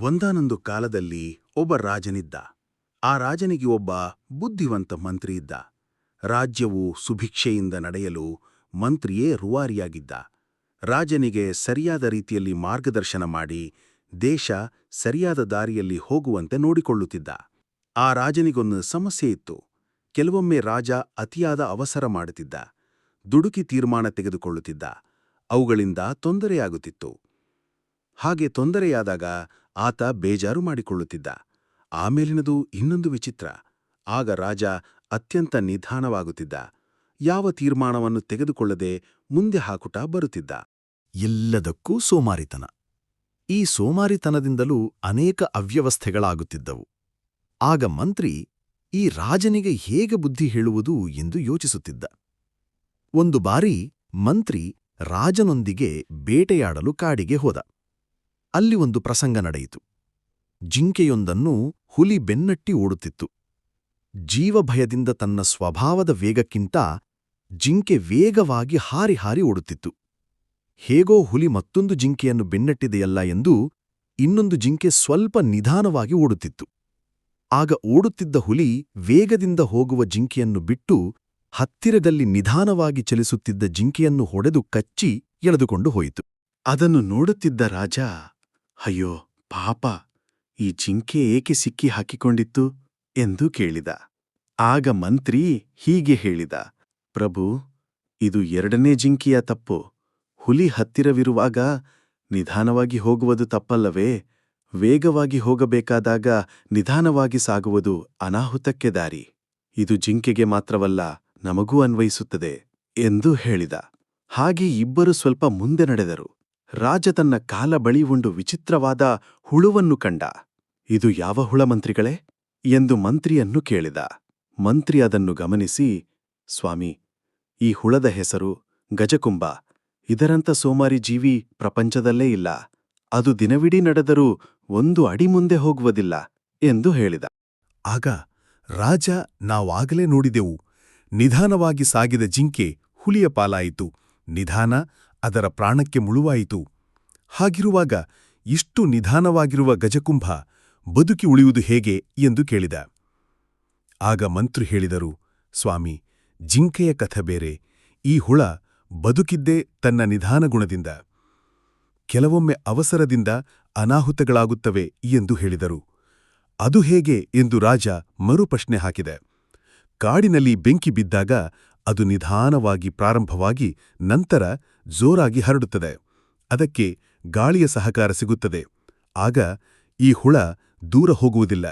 ಒಂದಾನೊಂದು ಕಾಲದಲ್ಲಿ ಒಬ್ಬ ರಾಜನಿದ್ದ. ಆ ರಾಜನಿಗೆ ಒಬ್ಬ ಬುದ್ಧಿವಂತ ಮಂತ್ರಿ ಇದ್ದ. ರಾಜ್ಯವು ಸುಭಿಕ್ಷೆಯಿಂದ ನಡೆಯಲು ಮಂತ್ರಿಯೇ ರುವಾರಿಯಾಗಿದ್ದ. ರಾಜನಿಗೆ ಸರಿಯಾದ ರೀತಿಯಲ್ಲಿ ಮಾರ್ಗದರ್ಶನ ಮಾಡಿ ದೇಶ ಸರಿಯಾದ ದಾರಿಯಲ್ಲಿ ಹೋಗುವಂತೆ ನೋಡಿಕೊಳ್ಳುತ್ತಿದ್ದ. ಆ ರಾಜನಿಗೊಂದು ಸಮಸ್ಯೆ ಇತ್ತು. ಕೆಲವೊಮ್ಮೆ ರಾಜ ಅತಿಯಾದ ಅವಸರ ಮಾಡುತ್ತಿದ್ದ. ದುಡುಕಿ ತೀರ್ಮಾನ ತೆಗೆದುಕೊಳ್ಳುತ್ತಿದ್ದ. ಅವುಗಳಿಂದ ತೊಂದರೆಯಾಗುತ್ತಿತ್ತು. ಹಾಗೆ ತೊಂದರೆಯಾದಾಗ ಆತ ಬೇಜಾರು ಮಾಡಿಕೊಳ್ಳುತ್ತಿದ್ದ. ಆಮೇಲಿನದು ಇನ್ನೊಂದು ವಿಚಿತ್ರ. ಆಗ ರಾಜ ಅತ್ಯಂತ ನಿಧಾನವಾಗುತ್ತಿದ್ದ. ಯಾವ ತೀರ್ಮಾನವನ್ನು ತೆಗೆದುಕೊಳ್ಳದೆ ಮುಂದೆ ಹಾಕುಟ ಬರುತ್ತಿದ್ದ. ಎಲ್ಲದಕ್ಕೂ ಸೋಮಾರಿತನ. ಈ ಸೋಮಾರಿತನದಿಂದಲೂ ಅನೇಕ ಅವ್ಯವಸ್ಥೆಗಳಾಗುತ್ತಿದ್ದವು. ಆಗ ಮಂತ್ರಿ ಈ ರಾಜನಿಗೆ ಹೇಗೆ ಬುದ್ಧಿ ಹೇಳುವುದು ಎಂದು ಯೋಚಿಸುತ್ತಿದ್ದ. ಒಂದು ಬಾರಿ ಮಂತ್ರಿ ರಾಜನೊಂದಿಗೆ ಬೇಟೆಯಾಡಲು ಕಾಡಿಗೆ ಹೋದ. ಅಲ್ಲಿ ಒಂದು ಪ್ರಸಂಗ ನಡೆಯಿತು. ಜಿಂಕೆಯೊಂದನ್ನು ಹುಲಿ ಬೆನ್ನಟ್ಟಿ ಓಡುತ್ತಿತ್ತು. ಜೀವಭಯದಿಂದ ತನ್ನ ಸ್ವಭಾವದ ವೇಗಕ್ಕಿಂತ ಜಿಂಕೆ ವೇಗವಾಗಿ ಹಾರಿ ಹಾರಿ ಓಡುತ್ತಿತ್ತು. ಹೇಗೋ ಹುಲಿ ಮತ್ತೊಂದು ಜಿಂಕೆಯನ್ನು ಬೆನ್ನಟ್ಟಿದೆಯಲ್ಲ ಎಂದು ಇನ್ನೊಂದು ಜಿಂಕೆ ಸ್ವಲ್ಪ ನಿಧಾನವಾಗಿ ಓಡುತ್ತಿತ್ತು. ಆಗ ಓಡುತ್ತಿದ್ದ ಹುಲಿ ವೇಗದಿಂದ ಹೋಗುವ ಜಿಂಕೆಯನ್ನು ಬಿಟ್ಟು ಹತ್ತಿರದಲ್ಲಿ ನಿಧಾನವಾಗಿ ಚಲಿಸುತ್ತಿದ್ದ ಜಿಂಕೆಯನ್ನು ಹೊಡೆದು ಕಚ್ಚಿ ಎಳೆದುಕೊಂಡು ಹೋಯಿತು. ಅದನ್ನು ನೋಡುತ್ತಿದ್ದ ರಾಜ ಅಯ್ಯೋ, ಪಾಪ. ಈ ಜಿಂಕೆ ಏಕೆ ಸಿಕ್ಕಿ ಹಾಕಿಕೊಂಡಿತ್ತು? ಎಂದು ಕೇಳಿದ. ಆಗ ಮಂತ್ರಿ ಹೀಗೆ ಹೇಳಿದ. ಪ್ರಭು, ಇದು ಎರಡನೇ ಜಿಂಕೆಯ ತಪ್ಪು. ಹುಲಿ ಹತ್ತಿರವಿರುವಾಗ ನಿಧಾನವಾಗಿ ಹೋಗುವುದು ತಪ್ಪಲ್ಲವೇ? ವೇಗವಾಗಿ ಹೋಗಬೇಕಾದಾಗ ನಿಧಾನವಾಗಿ ಸಾಗುವುದು ಅನಾಹುತಕ್ಕೆ ದಾರಿ. ಇದು ಜಿಂಕೆಗೆ ಮಾತ್ರವಲ್ಲ, ನಮಗೂ ಅನ್ವಯಿಸುತ್ತದೆ, ಎಂದು ಹೇಳಿದ. ಹಾಗೆ ಇಬ್ಬರು ಸ್ವಲ್ಪ ಮುಂದೆ ನಡೆದರು. ರಾಜ ತನ್ನ ಕಾಲ ಬಳಿ ಒಂದು ವಿಚಿತ್ರವಾದ ಹುಳುವನ್ನು ಕಂಡ. ಇದು ಯಾವ ಹುಳ ಮಂತ್ರಿಗಳೇ? ಎಂದು ಮಂತ್ರಿಯನ್ನು ಕೇಳಿದ. ಮಂತ್ರಿ ಅದನ್ನು ಗಮನಿಸಿ, ಸ್ವಾಮಿ, ಈ ಹುಳದ ಹೆಸರು ಗಜಕುಂಭ. ಇದರಂಥ ಸೋಮಾರಿ ಜೀವಿ ಪ್ರಪಂಚದಲ್ಲೇ ಇಲ್ಲ. ಅದು ದಿನವಿಡೀ ನಡೆದರೂ ಒಂದು ಅಡಿ ಮುಂದೆ ಹೋಗುವುದಿಲ್ಲ ಎಂದು ಹೇಳಿದ. ಆಗ ರಾಜ, ನಾವಾಗಲೇ ನೋಡಿದೆವು. ನಿಧಾನವಾಗಿ ಸಾಗಿದ ಜಿಂಕೆ ಹುಲಿಯ ಪಾಲಾಯಿತು. ನಿಧಾನ ಅದರ ಪ್ರಾಣಕ್ಕೆ ಮುಳುವಾಯಿತು. ಹಾಗಿರುವಾಗ ಇಷ್ಟು ನಿಧಾನವಾಗಿರುವ ಗಜಕುಂಭ ಬದುಕಿ ಉಳಿಯುವುದು ಹೇಗೆ ಎಂದು ಕೇಳಿದ. ಆಗ ಮಂತ್ರಿ ಹೇಳಿದರು, ಸ್ವಾಮಿ, ಜಿಂಕೆಯ ಕಥೆ ಬೇರೆ. ಈ ಹುಳ ಬದುಕಿದ್ದೇ ತನ್ನ ನಿಧಾನ ಗುಣದಿಂದ. ಕೆಲವೊಮ್ಮೆ ಅವಸರದಿಂದ ಅನಾಹುತಗಳಾಗುತ್ತವೆ ಎಂದು ಹೇಳಿದರು. ಅದು ಹೇಗೆ ಎಂದು ರಾಜ ಮರುಪ್ರಶ್ನೆ ಹಾಕಿದೆ. ಕಾಡಿನಲ್ಲಿ ಬೆಂಕಿ ಬಿದ್ದಾಗ ಅದು ನಿಧಾನವಾಗಿ ಪ್ರಾರಂಭವಾಗಿ ನಂತರ ಜೋರಾಗಿ ಹರಡುತ್ತದೆ. ಅದಕ್ಕೆ ಗಾಳಿಯ ಸಹಕಾರ ಸಿಗುತ್ತದೆ. ಆಗ ಈ ಹುಳ ದೂರ ಹೋಗುವುದಿಲ್ಲ.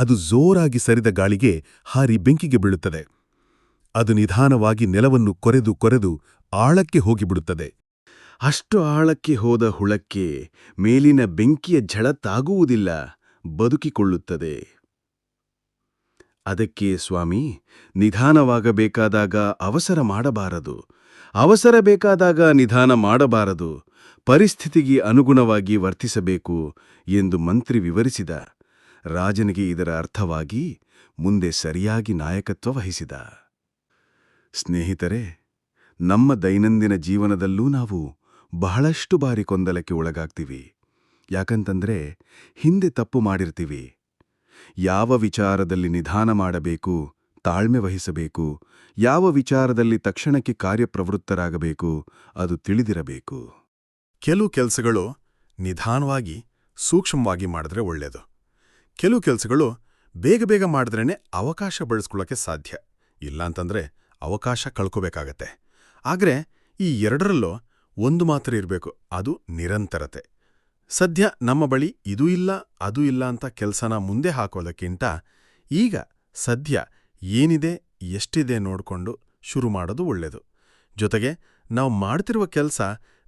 ಅದು ಜೋರಾಗಿ ಸರಿದ ಗಾಳಿಗೆ ಹಾರಿ ಬೆಂಕಿಗೆ ಬೀಳುತ್ತದೆ. ಅದು ನಿಧಾನವಾಗಿ ನೆಲವನ್ನು ಕೊರೆದು ಕೊರೆದು ಆಳಕ್ಕೆ ಹೋಗಿಬಿಡುತ್ತದೆ. ಅಷ್ಟು ಆಳಕ್ಕೆ ಹೋದ ಹುಳಕ್ಕೆ ಮೇಲಿನ ಬೆಂಕಿಯ ಝಳ ತಾಗುವುದಿಲ್ಲ, ಬದುಕಿಕೊಳ್ಳುತ್ತದೆ. ಅದಕ್ಕೆ ಸ್ವಾಮಿ, ನಿಧಾನವಾಗಬೇಕಾದಾಗ ಅವಸರ ಮಾಡಬಾರದು. ಅವಸರ ಬೇಕಾದಾಗ ನಿಧಾನ ಮಾಡಬಾರದು, ಪರಿಸ್ಥಿತಿಗೆ ಅನುಗುಣವಾಗಿ ವರ್ತಿಸಬೇಕು ಎಂದು ಮಂತ್ರಿ ವಿವರಿಸಿದ. ರಾಜನಿಗೆ ಇದರ ಅರ್ಥವಾಗಿ ಮುಂದೆ ಸರಿಯಾಗಿ ನಾಯಕತ್ವ ವಹಿಸಿದ. ಸ್ನೇಹಿತರೆ, ನಮ್ಮ ದೈನಂದಿನ ಜೀವನದಲ್ಲೂ ನಾವು ಬಹಳಷ್ಟು ಬಾರಿ ಕೊಂದಲಕ್ಕೆ ಒಳಗಾಗ್ತೀವಿ. ಯಾಕಂತಂದ್ರೆ, ಹಿಂದೆ ತಪ್ಪು ಮಾಡಿರ್ತೀವಿ. ಯಾವ ವಿಚಾರದಲ್ಲಿ ನಿಧಾನ ಮಾಡಬೇಕು ತಾಳ್ಮೆ ವಹಿಸಬೇಕು. ಯಾವ ವಿಚಾರದಲ್ಲಿ ತಕ್ಷಣಕ್ಕೆ ಕಾರ್ಯಪ್ರವೃತ್ತರಾಗಬೇಕು, ಅದು ತಿಳಿದಿರಬೇಕು. ಕೆಲವು ಕೆಲಸಗಳು ನಿಧಾನವಾಗಿ, ಸೂಕ್ಷ್ಮವಾಗಿ ಮಾಡಿದ್ರೆ ಒಳ್ಳೆಯದು ಕೆಲವು ಕೆಲಸಗಳು ಬೇಗ ಬೇಗ ಮಾಡಿದ್ರೇ ಅವಕಾಶ ಬಳಸ್ಕೊಳ್ಳೋಕ್ಕೆ ಸಾಧ್ಯ. ಇಲ್ಲಾಂತಂದ್ರೆ ಅವಕಾಶ ಕಳ್ಕೋಬೇಕಾಗತ್ತೆ. ಆದರೆ ಈ ಎರಡರಲ್ಲೂ ಒಂದು ಮಾತ್ರ ಇರಬೇಕು, ಅದು ನಿರಂತರತೆ. ಸದ್ಯ ನಮ್ಮ ಬಳಿ ಇದೂ ಇಲ್ಲ, ಅದೂ ಇಲ್ಲ ಅಂತ ಕೆಲಸನ ಮುಂದೆ ಹಾಕೋದಕ್ಕಿಂತ ಈಗ ಸದ್ಯ ಏನಿದೆ, ಎಷ್ಟಿದೆ ನೋಡಿಕೊಂಡು ಶುರು ಮಾಡೋದು ಒಳ್ಳೆಯದು ಜೊತೆಗೆ, ನಾವು ಮಾಡ್ತಿರುವ ಕೆಲಸ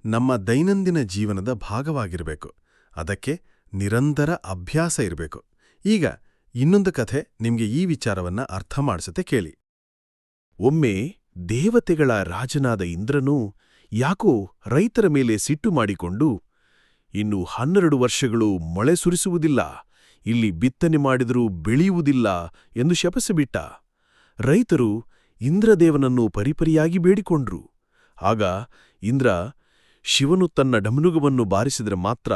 ನಮ್ಮ ದೈನಂದಿನ ಜೀವನದ ಭಾಗವಾಗಿರಬೇಕು. ಅದಕ್ಕೆ ನಿರಂತರ ಅಭ್ಯಾಸ ಇರಬೇಕು. ಈಗ ಇನ್ನೊಂದು ಕಥೆ ನಿಮಗೆ ಈ ವಿಚಾರವನ್ನ ಅರ್ಥ ಮಾಡಿಸುತ್ತೆ ಕೇಳಿ. ಒಮ್ಮೆ ದೇವತೆಗಳ ರಾಜನಾದ ಇಂದ್ರನು ಯಾಕೋ ರೈತರ ಮೇಲೆ ಸಿಟ್ಟು ಮಾಡಿಕೊಂಡು, ಇನ್ನು ಹನ್ನೆರಡು ವರ್ಷಗಳು ಮಳೆ ಸುರಿಸುವುದಿಲ್ಲ ಇಲ್ಲಿ ಬಿತ್ತನೆ ಮಾಡಿದರೂ ಬೆಳೆಯುವುದಿಲ್ಲ ಎಂದು ಶಪಸಿಬಿಟ್ಟ. ರೈತರು ಇಂದ್ರದೇವನನ್ನು ಪರಿಪರಿಯಾಗಿ ಬೇಡಿಕೊಂಡ್ರು. ಆಗ ಇಂದ್ರ, ಶಿವನು ತನ್ನ ಡಮನುಗವನ್ನು ಬಾರಿಸಿದರೆ ಮಾತ್ರ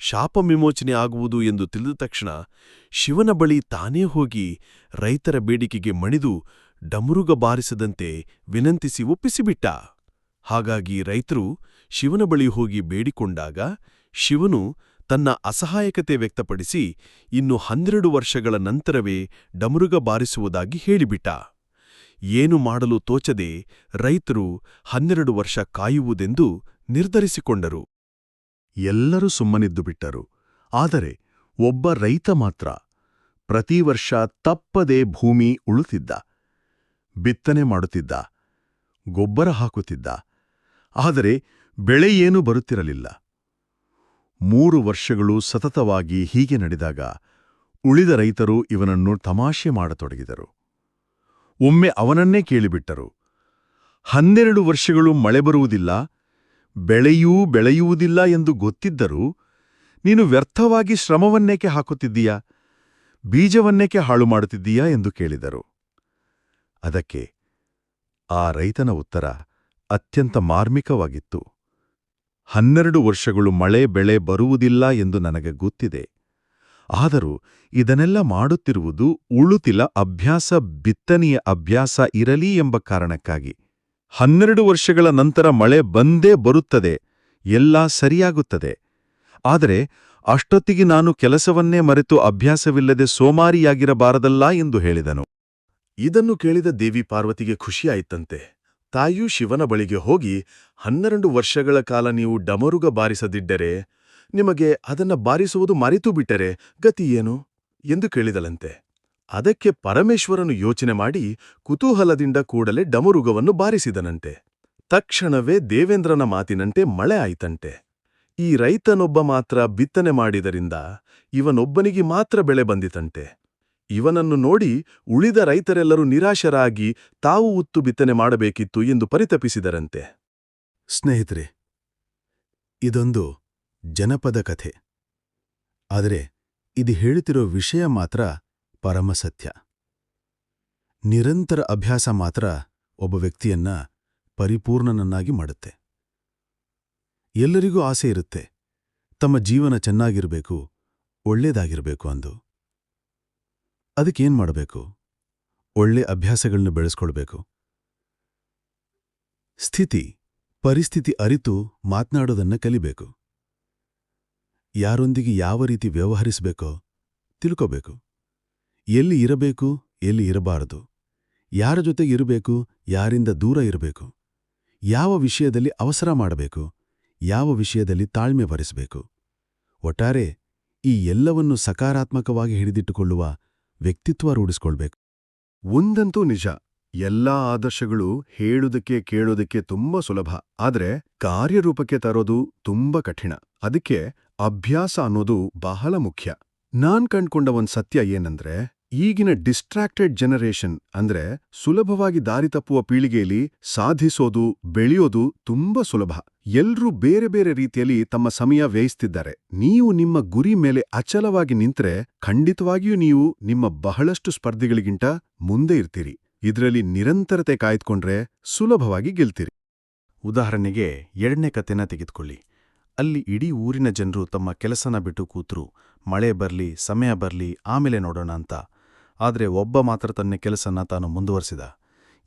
ಶಾಪ ವಿಮೋಚನೆ ಆಗುವುದು ಎಂದು ತಿಳಿದ ತಕ್ಷಣ ಶಿವನ ಬಳಿ ತಾನೇ ಹೋಗಿ ರೈತರ ಬೇಡಿಕೆಗೆ ಮಣಿದು ಡಮರುಗ ಬಾರಿಸದಂತೆ ವಿನಂತಿಸಿ ಒಪ್ಪಿಸಿಬಿಟ್ಟ. ಹಾಗಾಗಿ ರೈತರು ಶಿವನ ಬಳಿ ಹೋಗಿ ಬೇಡಿಕೊಂಡಾಗ ಶಿವನು ತನ್ನ ಅಸಹಾಯಕತೆ ವ್ಯಕ್ತಪಡಿಸಿ ಇನ್ನು ಹನ್ನೆರಡು ವರ್ಷಗಳ ನಂತರವೇ ಡಮರುಗ ಬಾರಿಸುವುದಾಗಿ ಹೇಳಿಬಿಟ್ಟ. ಏನು ಮಾಡಲು ತೋಚದೆ ರೈತರು ಹನ್ನೆರಡು ವರ್ಷ ಕಾಯುವುದೆಂದು ನಿರ್ಧರಿಸಿಕೊಂಡರು. ಎಲ್ಲರೂ ಸುಮ್ಮನಿದ್ದು ಬಿಟ್ಟರು. ಆದರೆ ಒಬ್ಬ ರೈತ ಮಾತ್ರ ಪ್ರತಿ ವರ್ಷ ತಪ್ಪದೇ ಭೂಮಿ ಉಳುತ್ತಿದ್ದ. ಬಿತ್ತನೆ ಮಾಡುತ್ತಿದ್ದ. ಗೊಬ್ಬರ ಹಾಕುತ್ತಿದ್ದ. ಆದರೆ ಬೆಳೆಯೇನೂ ಬರುತ್ತಿರಲಿಲ್ಲ. ಮೂರು ವರ್ಷಗಳು ಸತತವಾಗಿ ಹೀಗೆ ನಡೆದಾಗ ಉಳಿದ ರೈತರು ಇವನನ್ನು ತಮಾಷೆ ಮಾಡತೊಡಗಿದರು. ಒಮ್ಮೆ ಅವನನ್ನೇ ಕೇಳಿಬಿಟ್ಟರು. ಹನ್ನೆರಡು ವರ್ಷಗಳು ಮಳೆ ಬರುವುದಿಲ್ಲ, ಬೆಳೆಯೂ ಬೆಳೆಯುವುದಿಲ್ಲ ಎಂದು ಗೊತ್ತಿದ್ದರೂ ನೀನು ವ್ಯರ್ಥವಾಗಿ ಶ್ರಮವನ್ನೇಕೆ ಹಾಕುತ್ತಿದ್ದೀಯಾ? ಬೀಜವನ್ನೇಕೆ ಹಾಳು ಮಾಡುತ್ತಿದ್ದೀಯಾ ಎಂದು ಕೇಳಿದರು. ಅದಕ್ಕೆ ಆ ರೈತನ ಉತ್ತರ ಅತ್ಯಂತ ಮಾರ್ಮಿಕವಾಗಿತ್ತು. ಹನ್ನೆರಡು ವರ್ಷಗಳು ಮಳೆ ಬೆಳೆ ಬರುವುದಿಲ್ಲ ಎಂದು ನನಗೆ ಗೊತ್ತಿದೆ. ಆದರೂ ಇದನ್ನೆಲ್ಲ ಮಾಡುತ್ತಿರುವುದು ಉಳುತಿಲ ಅಭ್ಯಾಸ, ಬಿತ್ತನೆಯ ಅಭ್ಯಾಸ ಇರಲಿ ಎಂಬ ಕಾರಣಕ್ಕಾಗಿ. ಹನ್ನೆರಡು ವರ್ಷಗಳ ನಂತರ ಮಳೆ ಬಂದೇ ಬರುತ್ತದೆ, ಎಲ್ಲ ಸರಿಯಾಗುತ್ತದೆ. ಆದರೆ ಅಷ್ಟೊತ್ತಿಗೆ ನಾನು ಕೆಲಸವನ್ನೇ ಮರೆತು ಅಭ್ಯಾಸವಿಲ್ಲದೆ ಸೋಮಾರಿಯಾಗಿರಬಾರದಲ್ಲ ಎಂದು ಹೇಳಿದನು. ಇದನ್ನು ಕೇಳಿದ ದೇವಿ ಪಾರ್ವತಿಗೆ ಖುಷಿಯಾಯಿತಂತೆ. ತಾಯಿಯೂ ಶಿವನ ಬಳಿಗೆ ಹೋಗಿ ಹನ್ನೆರಡು ವರ್ಷಗಳ ಕಾಲ ನೀವು ಡಮರುಗ ಬಾರಿಸದಿದ್ದರೆ ನಿಮಗೆ ಅದನ್ನ ಬಾರಿಸುವುದು ಮರೆತು ಬಿಟ್ಟರೆ ಗತಿಯೇನು ಎಂದು ಕೇಳಿದಳಂತೆ. ಅದಕ್ಕೆ ಪರಮೇಶ್ವರನು ಯೋಚನೆ ಮಾಡಿ ಕುತೂಹಲದಿಂದ ಕೂಡಲೇ ಡಮರುಗವನ್ನು ಬಾರಿಸಿದನಂತೆ. ತಕ್ಷಣವೇ ದೇವೇಂದ್ರನ ಮಾತಿನಂತೆ ಮಳೆ ಆಯಿತಂತೆ. ಈ ರೈತನೊಬ್ಬ ಮಾತ್ರ ಬಿತ್ತನೆ ಮಾಡಿದರಿಂದ ಇವನೊಬ್ಬನಿಗೆ ಮಾತ್ರ ಬೆಳೆ ಬಂದಿತಂತೆ. ಇವನನ್ನು ನೋಡಿ ಉಳಿದ ರೈತರೆಲ್ಲರೂ ನಿರಾಶರಾಗಿ ತಾವು ಉತ್ತು ಬಿತ್ತನೆ ಮಾಡಬೇಕಿತ್ತು ಎಂದು ಪರಿತಪಿಸಿದರಂತೆ. ಸ್ನೇಹಿತರೆ, ಇದೊಂದು ಜನಪದ ಕಥೆ. ಆದರೆ ಇದು ಹೇಳುತ್ತಿರೋ ವಿಷಯ ಮಾತ್ರ ಪರಮಸತ್ಯ ನಿರಂತರ ಅಭ್ಯಾಸ ಮಾತ್ರ ಒಬ್ಬ ವ್ಯಕ್ತಿಯನ್ನ ಪರಿಪೂರ್ಣನನ್ನಾಗಿ ಮಾಡುತ್ತೆ. ಎಲ್ಲರಿಗೂ ಆಸೆ ಇರುತ್ತೆ, ತಮ್ಮ ಜೀವನ ಚೆನ್ನಾಗಿರಬೇಕು, ಒಳ್ಳೇದಾಗಿರಬೇಕು ಅಂದು. ಅದಕ್ಕೇನ್ ಮಾಡಬೇಕು? ಒಳ್ಳೆ ಅಭ್ಯಾಸಗಳನ್ನು ಬೆಳೆಸ್ಕೊಳ್ಬೇಕು. ಸ್ಥಿತಿ, ಪರಿಸ್ಥಿತಿ ಅರಿತು ಮಾತ್ನಾಡೋದನ್ನ ಕಲಿಬೇಕು. ಯಾರೊಂದಿಗೆ ಯಾವ ರೀತಿ ವ್ಯವಹರಿಸಬೇಕೋ ತಿಳ್ಕೋಬೇಕು. ಎಲ್ಲಿ ಇರಬೇಕು, ಎಲ್ಲಿ ಇರಬಾರದು. ಯಾರ ಜೊತೆಗೆ ಇರಬೇಕು, ಯಾರಿಂದ ದೂರ ಇರಬೇಕು. ಯಾವ ವಿಷಯದಲ್ಲಿ ಅವಸರ ಮಾಡಬೇಕು, ಯಾವ ವಿಷಯದಲ್ಲಿ ತಾಳ್ಮೆ ಬರೆಸಬೇಕು ಒಟ್ಟಾರೆ, ಈ ಎಲ್ಲವನ್ನು ಸಕಾರಾತ್ಮಕವಾಗಿ ಹಿಡಿದಿಟ್ಟುಕೊಳ್ಳುವ ವ್ಯಕ್ತಿತ್ವ ರೂಢಿಸ್ಕೊಳ್ಬೇಕು. ಒಂದಂತೂ ನಿಜ, ಎಲ್ಲಾ ಆದರ್ಶಗಳು ಹೇಳುವುದಕ್ಕೆ ಕೇಳೋದಕ್ಕೆ ತುಂಬಾ ಸುಲಭ, ಆದ್ರೆ ಕಾರ್ಯರೂಪಕ್ಕೆ ತರೋದು ತುಂಬಾ ಕಠಿಣ. ಅದಕ್ಕೆ ಅಭ್ಯಾಸ ಅನ್ನೋದು ಬಹಳ ಮುಖ್ಯ. ನಾನ್ ಕಂಡ್ಕೊಂಡ ಒಂದ್ ಸತ್ಯ ಏನಂದ್ರೆ, ಈಗಿನ ಡಿಸ್ಟ್ರಾಕ್ಟೆಡ್ ಜನರೇಷನ್ ಅಂದ್ರೆ ಸುಲಭವಾಗಿ ದಾರಿ ತಪ್ಪುವ ಪೀಳಿಗೆಯಲ್ಲಿ ಸಾಧಿಸೋದು, ಬೆಳೆಯೋದು ತುಂಬಾ ಸುಲಭ. ಎಲ್ರೂ ಬೇರೆ ಬೇರೆ ರೀತಿಯಲ್ಲಿ ತಮ್ಮ ಸಮಯ ವ್ಯಯಿಸ್ತಿದ್ದಾರೆ. ನೀವು ನಿಮ್ಮ ಗುರಿ ಮೇಲೆ ಅಚಲವಾಗಿ ನಿಂತ್ರೆ ಖಂಡಿತವಾಗಿಯೂ ನೀವು ನಿಮ್ಮ ಬಹಳಷ್ಟು ಸ್ಪರ್ಧಿಗಳಿಗಿಂತ ಮುಂದೆ ಇರ್ತೀರಿ. ಇದರಲ್ಲಿ ನಿರಂತರತೆ ಕಾಯ್ದುಕೊಂಡ್ರೆ ಸುಲಭವಾಗಿ ಗೆಲ್ತೀರಿ. ಉದಾಹರಣೆಗೆ ಎರಡನೇ ಕತೆನ ತೆಗೆದುಕೊಳ್ಳಿ. ಅಲ್ಲಿ ಇಡೀ ಊರಿನ ಜನರು ತಮ್ಮ ಕೆಲಸನ ಬಿಟ್ಟು ಕೂತ್ರು. ಮಳೆ ಬರ್ಲಿ, ಸಮಯ ಬರಲಿ, ಆಮೇಲೆ ನೋಡೋಣ ಅಂತ. ಆದರೆ ಒಬ್ಬ ಮಾತ್ರ ತನ್ನ ಕೆಲಸನ ತಾನು ಮುಂದುವರಿಸಿದ.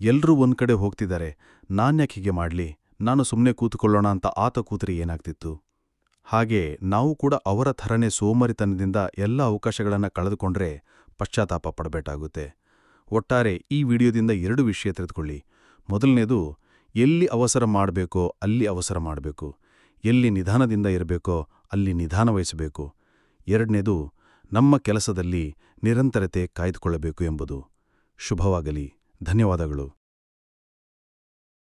ಎಲ್ಲರೂ ಒಂದ್ಕಡೆ ಹೋಗ್ತಿದ್ದಾರೆ. ನಾನ್ಯಾಕೆ ಮಾಡ್ಲಿ? ನಾನು ಸುಮ್ಮನೆ ಕೂತುಕೊಳ್ಳೋಣ ಅಂತ ಆತ ಕೂತರೆ ಏನಾಗ್ತಿತ್ತು? ಹಾಗೆ ನಾವು ಕೂಡ ಅವರ ಥರನೇ ಸೋಮರಿತನದಿಂದ ಎಲ್ಲ ಅವಕಾಶಗಳನ್ನು ಕಳೆದುಕೊಂಡ್ರೆ ಪಶ್ಚಾತ್ತಾಪ ಪಡಬೇಕಾಗುತ್ತೆ. ಒಟ್ಟಾರೆ ಈ ವಿಡಿಯೋದಿಂದ ಎರಡು ವಿಷಯ ತೆರೆದುಕೊಳ್ಳಿ ಮೊದಲನೇದು, ಎಲ್ಲಿ ಅವಸರ ಮಾಡಬೇಕೋ ಅಲ್ಲಿ ಅವಸರ ಮಾಡಬೇಕು. ಎಲ್ಲಿ ನಿಧಾನದಿಂದ ಇರಬೇಕೋ ಅಲ್ಲಿ ನಿಧಾನ ವಹಿಸಬೇಕು. ಎರಡನೇದು, ನಮ್ಮ ಕೆಲಸದಲ್ಲಿ ನಿರಂತರತೆ ಕಾಯ್ದುಕೊಳ್ಳಬೇಕು ಎಂಬುದು. ಶುಭವಾಗಲಿ. ಧನ್ಯವಾದಗಳು.